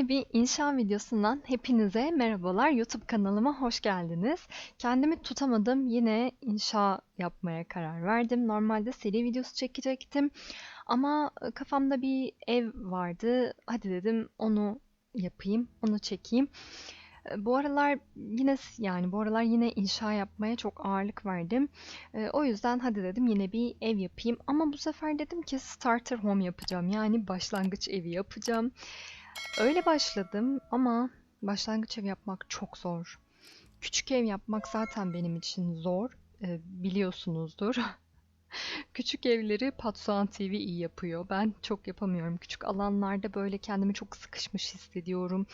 Yepyeni bir inşa videosundan hepinize merhabalar. YouTube kanalıma hoş geldiniz. Kendimi tutamadım. Yine inşa yapmaya karar verdim. Normalde seri videosu çekecektim. Ama e, kafamda bir ev vardı. Hadi dedim onu yapayım, onu çekeyim. E, Bu aralar yine yani bu aralar yine inşa yapmaya çok ağırlık verdim. E, o yüzden hadi dedim yine bir ev yapayım. Ama bu sefer dedim ki starter home yapacağım. Yani başlangıç evi yapacağım. Öyle başladım ama başlangıç ev yapmak çok zor. Küçük ev yapmak zaten benim için zor. E, biliyorsunuzdur. Küçük evleri Patsuan TV iyi yapıyor. Ben çok yapamıyorum. Küçük alanlarda böyle kendimi çok sıkışmış hissediyorum.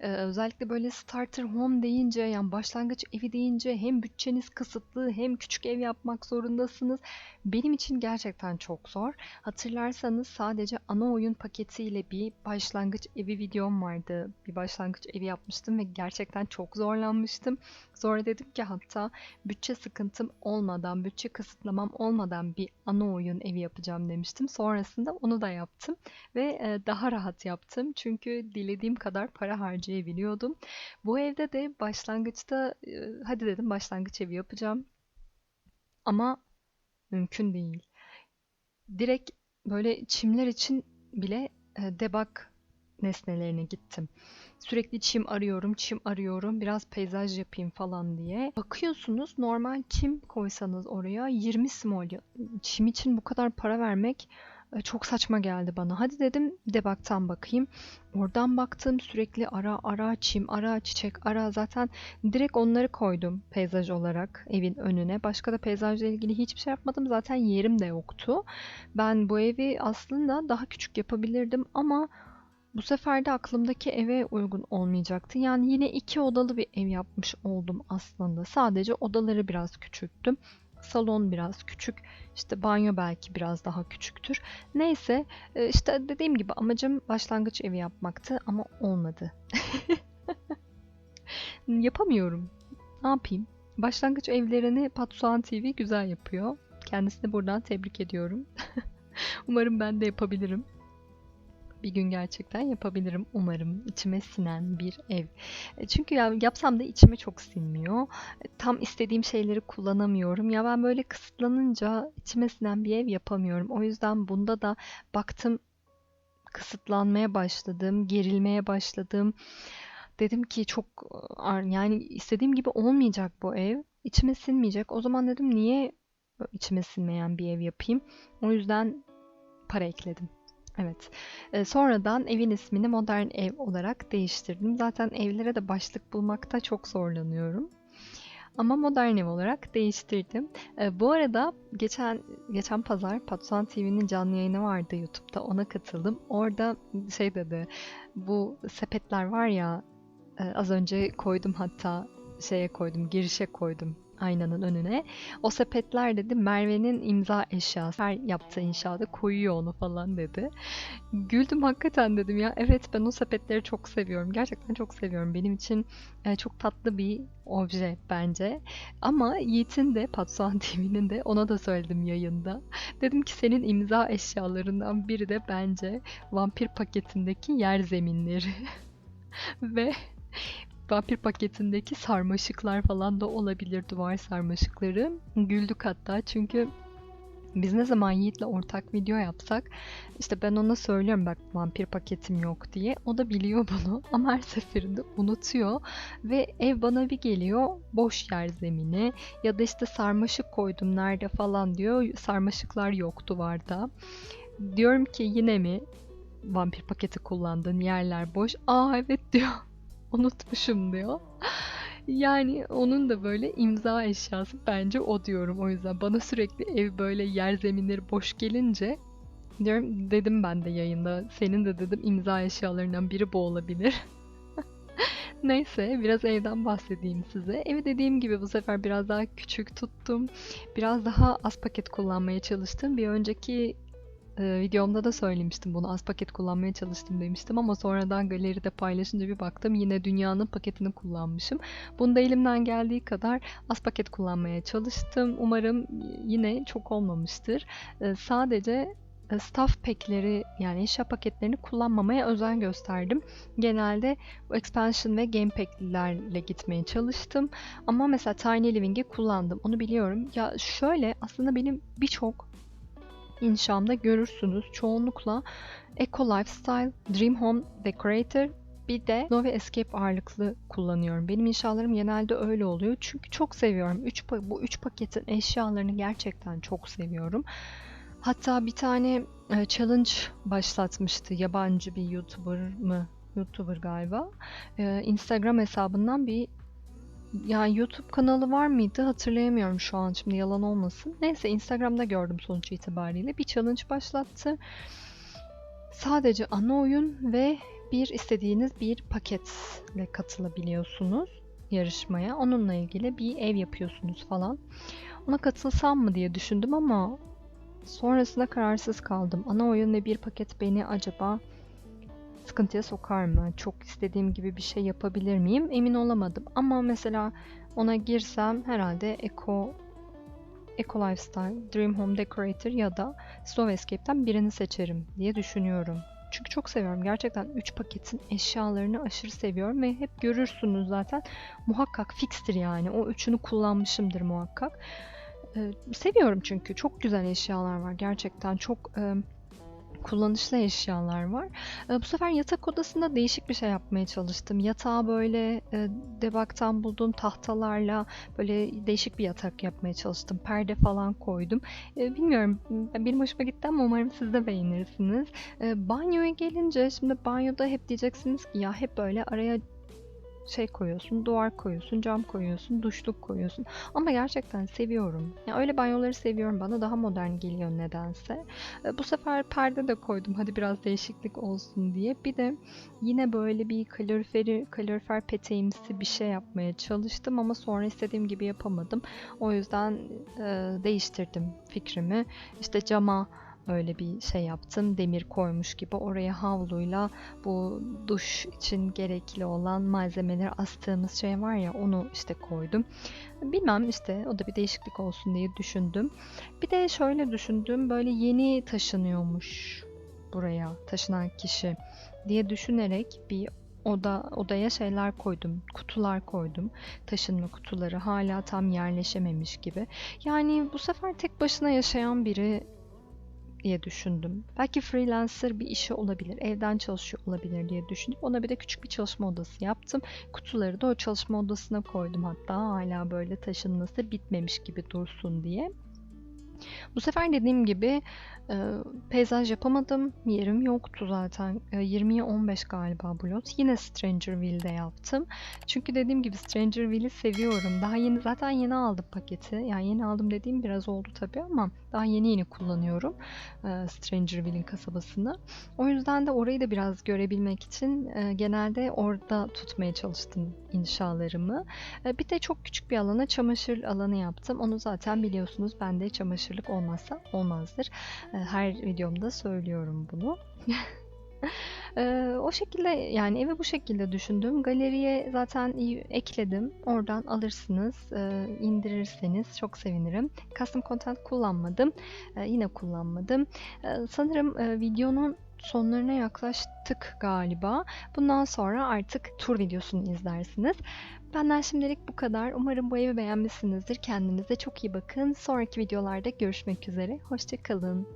Ee, özellikle böyle starter home deyince yani başlangıç evi deyince hem bütçeniz kısıtlı hem küçük ev yapmak zorundasınız. Benim için gerçekten çok zor. Hatırlarsanız sadece ana oyun paketiyle bir başlangıç evi videom vardı. Bir başlangıç evi yapmıştım ve gerçekten çok zorlanmıştım. Sonra dedim ki hatta bütçe sıkıntım olmadan, bütçe kısıtlamam olmadan bir ana oyun evi yapacağım demiştim. Sonrasında onu da yaptım ve e, daha rahat yaptım. Çünkü dilediğim kadar para harcayabiliyordum. Bu evde de başlangıçta e, hadi dedim başlangıç evi yapacağım. Ama mümkün değil. Direkt böyle çimler için bile e, debug nesnelerine gittim. Sürekli çim arıyorum, çim arıyorum, biraz peyzaj yapayım falan diye. Bakıyorsunuz normal çim koysanız oraya 20 smol. Çim için bu kadar para vermek e, çok saçma geldi bana. Hadi dedim debug'tan bakayım. Oradan baktım sürekli ara ara çim ara çiçek ara zaten direkt onları koydum peyzaj olarak evin önüne. Başka da peyzajla ilgili hiçbir şey yapmadım. Zaten yerim de yoktu. Ben bu evi aslında daha küçük yapabilirdim ama bu sefer de aklımdaki eve uygun olmayacaktı. Yani yine iki odalı bir ev yapmış oldum aslında. Sadece odaları biraz küçülttüm. Salon biraz küçük. İşte banyo belki biraz daha küçüktür. Neyse e, işte dediğim gibi amacım başlangıç evi yapmaktı ama olmadı. Yapamıyorum. Ne yapayım? Başlangıç evlerini Patsuan TV güzel yapıyor. Kendisini buradan tebrik ediyorum. Umarım ben de yapabilirim bir gün gerçekten yapabilirim umarım. içime sinen bir ev. E, çünkü ya yapsam da içime çok sinmiyor. E, tam istediğim şeyleri kullanamıyorum. Ya ben böyle kısıtlanınca içime sinen bir ev yapamıyorum. O yüzden bunda da baktım kısıtlanmaya başladım, gerilmeye başladım. Dedim ki çok yani istediğim gibi olmayacak bu ev. İçime sinmeyecek. O zaman dedim niye içime sinmeyen bir ev yapayım? O yüzden para ekledim. Evet. Ee, sonradan evin ismini modern ev olarak değiştirdim. Zaten evlere de başlık bulmakta çok zorlanıyorum. Ama modern ev olarak değiştirdim. Ee, bu arada geçen geçen pazar Patsuan TV'nin canlı yayını vardı YouTube'da. Ona katıldım. Orada şey dedi. Bu sepetler var ya e, az önce koydum hatta şeye koydum, girişe koydum aynanın önüne. O sepetler dedi Merve'nin imza eşyası. Her yaptığı inşaata koyuyor onu falan dedi. Güldüm hakikaten dedim ya. Evet ben o sepetleri çok seviyorum. Gerçekten çok seviyorum. Benim için e, çok tatlı bir obje bence. Ama Yiğit'in de Patsuan TV'nin de ona da söyledim yayında. Dedim ki senin imza eşyalarından biri de bence vampir paketindeki yer zeminleri. Ve vampir paketindeki sarmaşıklar falan da olabilir duvar sarmaşıkları. Güldük hatta çünkü biz ne zaman Yiğit'le ortak video yapsak işte ben ona söylüyorum bak vampir paketim yok diye. O da biliyor bunu ama her seferinde unutuyor ve ev bana bir geliyor boş yer zemini ya da işte sarmaşık koydum nerede falan diyor. Sarmaşıklar yok duvarda. Diyorum ki yine mi vampir paketi kullandın yerler boş. Aa evet diyor unutmuşum diyor. Yani onun da böyle imza eşyası bence o diyorum o yüzden. Bana sürekli ev böyle yer zeminleri boş gelince diyorum dedim ben de yayında. Senin de dedim imza eşyalarından biri bu olabilir. Neyse biraz evden bahsedeyim size. Evi dediğim gibi bu sefer biraz daha küçük tuttum. Biraz daha az paket kullanmaya çalıştım. Bir önceki ee, videomda da söylemiştim bunu az paket kullanmaya çalıştım demiştim ama sonradan galeride paylaşınca bir baktım yine dünyanın paketini kullanmışım. Bunda elimden geldiği kadar az paket kullanmaya çalıştım. Umarım yine çok olmamıştır. Ee, sadece e, staff pack'leri yani eşya paketlerini kullanmamaya özen gösterdim. Genelde expansion ve game pack'lerle gitmeye çalıştım. Ama mesela Tiny Living'i kullandım. Onu biliyorum. Ya şöyle aslında benim birçok inşamda görürsünüz. Çoğunlukla Eco Lifestyle, Dream Home Decorator bir de Novi Escape ağırlıklı kullanıyorum. Benim inşalarım genelde öyle oluyor. Çünkü çok seviyorum. Üç, bu üç paketin eşyalarını gerçekten çok seviyorum. Hatta bir tane e, challenge başlatmıştı yabancı bir YouTuber mı? YouTuber galiba. E, Instagram hesabından bir yani YouTube kanalı var mıydı hatırlayamıyorum şu an şimdi yalan olmasın. Neyse Instagram'da gördüm sonuç itibariyle bir challenge başlattı. Sadece ana oyun ve bir istediğiniz bir paketle katılabiliyorsunuz yarışmaya. Onunla ilgili bir ev yapıyorsunuz falan. Ona katılsam mı diye düşündüm ama sonrasında kararsız kaldım. Ana oyun ve bir paket beni acaba sıkıntıya sokar mı? Çok istediğim gibi bir şey yapabilir miyim? Emin olamadım. Ama mesela ona girsem herhalde Eco Eco Lifestyle, Dream Home Decorator ya da Slow Escape'ten birini seçerim diye düşünüyorum. Çünkü çok seviyorum. Gerçekten 3 paketin eşyalarını aşırı seviyorum ve hep görürsünüz zaten. Muhakkak fikstir yani. O üçünü kullanmışımdır muhakkak. Ee, seviyorum çünkü. Çok güzel eşyalar var. Gerçekten çok e, kullanışlı eşyalar var. E, bu sefer yatak odasında değişik bir şey yapmaya çalıştım. Yatağı böyle e, debaktan bulduğum tahtalarla böyle değişik bir yatak yapmaya çalıştım. Perde falan koydum. E, bilmiyorum benim hoşuma gitti ama umarım siz de beğenirsiniz. E, banyoya gelince şimdi banyoda hep diyeceksiniz ki ya hep böyle araya şey koyuyorsun, duvar koyuyorsun, cam koyuyorsun, duşluk koyuyorsun. Ama gerçekten seviyorum. Ya öyle banyoları seviyorum. Bana daha modern geliyor nedense. E, bu sefer perde de koydum. Hadi biraz değişiklik olsun diye. Bir de yine böyle bir kaloriferi, kalorifer peteğimsi bir şey yapmaya çalıştım ama sonra istediğim gibi yapamadım. O yüzden e, değiştirdim fikrimi. İşte cama öyle bir şey yaptım. Demir koymuş gibi oraya havluyla bu duş için gerekli olan malzemeleri astığımız şey var ya onu işte koydum. Bilmem işte o da bir değişiklik olsun diye düşündüm. Bir de şöyle düşündüm böyle yeni taşınıyormuş buraya taşınan kişi diye düşünerek bir oda odaya şeyler koydum, kutular koydum. Taşınma kutuları hala tam yerleşememiş gibi. Yani bu sefer tek başına yaşayan biri diye düşündüm. Belki freelancer bir işi olabilir, evden çalışıyor olabilir diye düşündüm. Ona bir de küçük bir çalışma odası yaptım. Kutuları da o çalışma odasına koydum hatta hala böyle taşınması bitmemiş gibi dursun diye. Bu sefer dediğim gibi e, peyzaj yapamadım. Yerim yoktu zaten. E, 20'ye 15 galiba bu lot. Yine Strangerville'de yaptım. Çünkü dediğim gibi Strangerville'i seviyorum. Daha yeni zaten yeni aldım paketi. Yani yeni aldım dediğim biraz oldu tabii ama daha yeni yeni kullanıyorum e, Strangerville'in kasabasını. O yüzden de orayı da biraz görebilmek için e, genelde orada tutmaya çalıştım inşalarımı. E, bir de çok küçük bir alana çamaşır alanı yaptım. Onu zaten biliyorsunuz bende çamaşırlık olmazsa olmazdır. E, her videomda söylüyorum bunu. Ee, o şekilde yani evi bu şekilde düşündüm. Galeriye zaten ekledim. Oradan alırsınız, e, indirirseniz çok sevinirim. Custom content kullanmadım. E, yine kullanmadım. E, sanırım videonun sonlarına yaklaştık galiba. Bundan sonra artık tur videosunu izlersiniz. Benden şimdilik bu kadar. Umarım bu evi beğenmişsinizdir. Kendinize çok iyi bakın. Sonraki videolarda görüşmek üzere. Hoşçakalın.